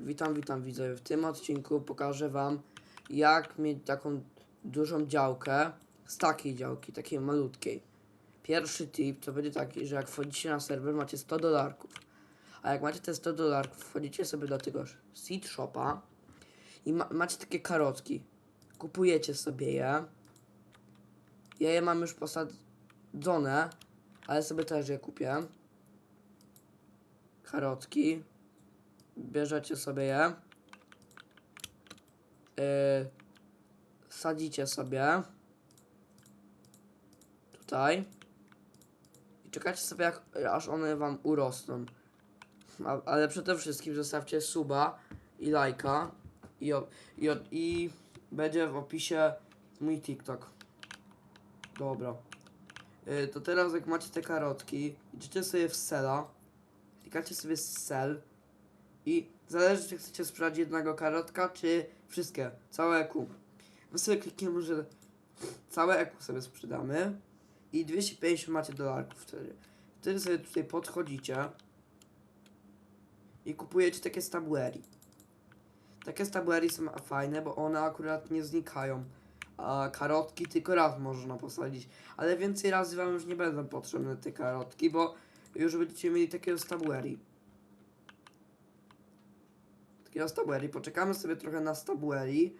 Witam, witam widzowie. W tym odcinku pokażę wam jak mieć taką dużą działkę z takiej działki, takiej malutkiej. Pierwszy tip to będzie taki, że jak wchodzicie na serwer macie 100 dolarków. A jak macie te 100 dolarków, wchodzicie sobie do tego seed shopa i ma macie takie karotki. Kupujecie sobie je. Ja je mam już posadzone, ale sobie też je kupię. Karotki bierzecie sobie je, yy, sadzicie sobie tutaj i czekacie sobie, jak, aż one wam urosną. A, ale przede wszystkim zostawcie suba i lajka i, i, i będzie w opisie mój TikTok. Dobra. Yy, to teraz jak macie te karotki, idziecie sobie w sela, klikacie sobie sell i zależy, czy chcecie sprzedać jednego karotka, czy wszystkie, całe EQ. My sobie klikniemy, że całe EQ sobie sprzedamy i 250 macie dolarków wtedy. Wtedy sobie tutaj podchodzicie i kupujecie takie stablery. Takie stablery są fajne, bo one akurat nie znikają. A karotki tylko raz można posadzić. Ale więcej razy wam już nie będą potrzebne te karotki, bo już będziecie mieli takie stablery. Takiego Stabwelli. Poczekamy sobie trochę na Stabwelli.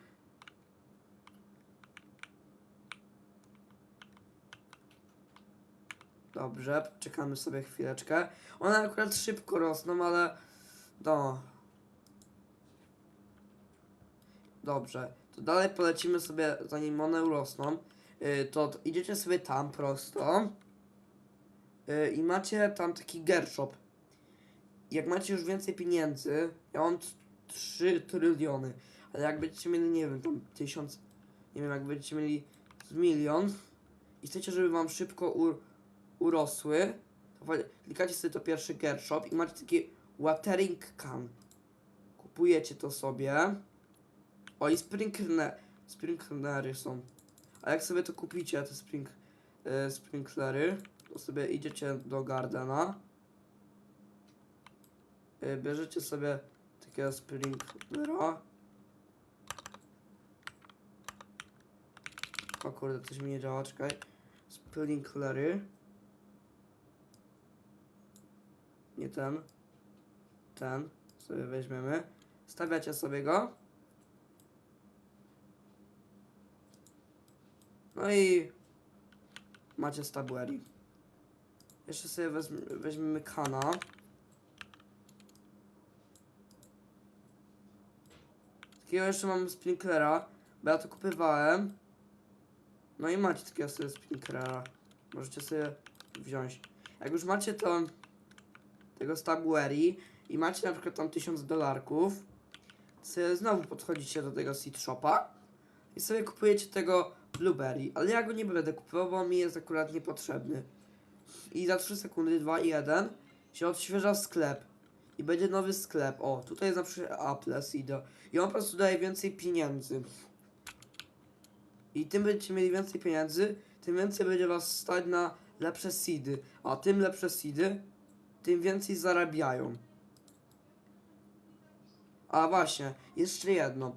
Dobrze, czekamy sobie chwileczkę. One akurat szybko rosną, ale no. Dobrze, to dalej polecimy sobie, zanim one urosną. To, to idziecie sobie tam prosto. Yy, I macie tam taki gershop. Jak macie już więcej pieniędzy, ja mam 3 tryliony, ale jak będziecie mieli, nie wiem, tam tysiąc, nie wiem, jak będziecie mieli milion i chcecie, żeby wam szybko ur, urosły, to klikacie sobie to pierwszy gershop i macie taki watering can. Kupujecie to sobie. O i sprinkler, sprinklery są. A jak sobie to kupicie, te sprink, e, sprinklery, to sobie idziecie do gardena. E, bierzecie sobie takiego sprinklera. O kurde, coś mi nie działa, czekaj. Sprinklery. Nie ten. Ten. Sobie weźmiemy. Stawiacie sobie go. No i macie stablery. Jeszcze sobie weźmiemy kana. Takiego jeszcze mamy sprinklera, bo ja to kupywałem. No i macie takiego sobie sprinklera. Możecie sobie wziąć. Jak już macie to tego Stabwary i macie na przykład tam 1000 dolarków, sobie znowu podchodzicie do tego seed shopa i sobie kupujecie tego blueberry, ale ja go nie będę kupował, bo mi jest akurat niepotrzebny. I za 3 sekundy, 2 i 1 się odświeża sklep. I będzie nowy sklep. O, tutaj jest na przykład Apple Seed. I on po prostu daje więcej pieniędzy. I tym będziecie mieli więcej pieniędzy, tym więcej będzie was stać na lepsze seedy. A tym lepsze seedy, tym więcej zarabiają. A właśnie, jeszcze jedno.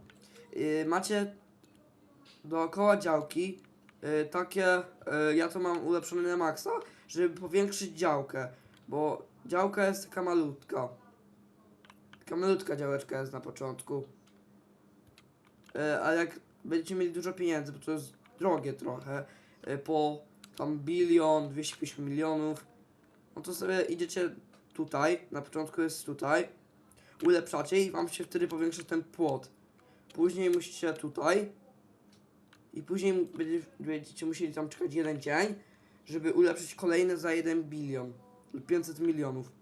Yy, macie dookoła działki yy, takie, yy, ja to mam ulepszone na maksa, żeby powiększyć działkę, bo działka jest taka malutka. Taka malutka działeczka jest na początku. E, ale jak będziecie mieli dużo pieniędzy, bo to jest drogie trochę, e, po tam bilion, 250 milionów, no to sobie idziecie tutaj, na początku jest tutaj, ulepszacie i wam się wtedy powiększa ten płot. Później musicie tutaj i później będzie- będziecie musieli tam czekać jeden dzień, żeby ulepszyć kolejne za 1 bilion lub 500 milionów.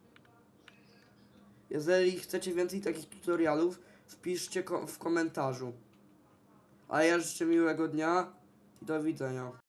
Jeżeli chcecie więcej takich tutorialów, wpiszcie ko w komentarzu. A ja życzę miłego dnia i do widzenia.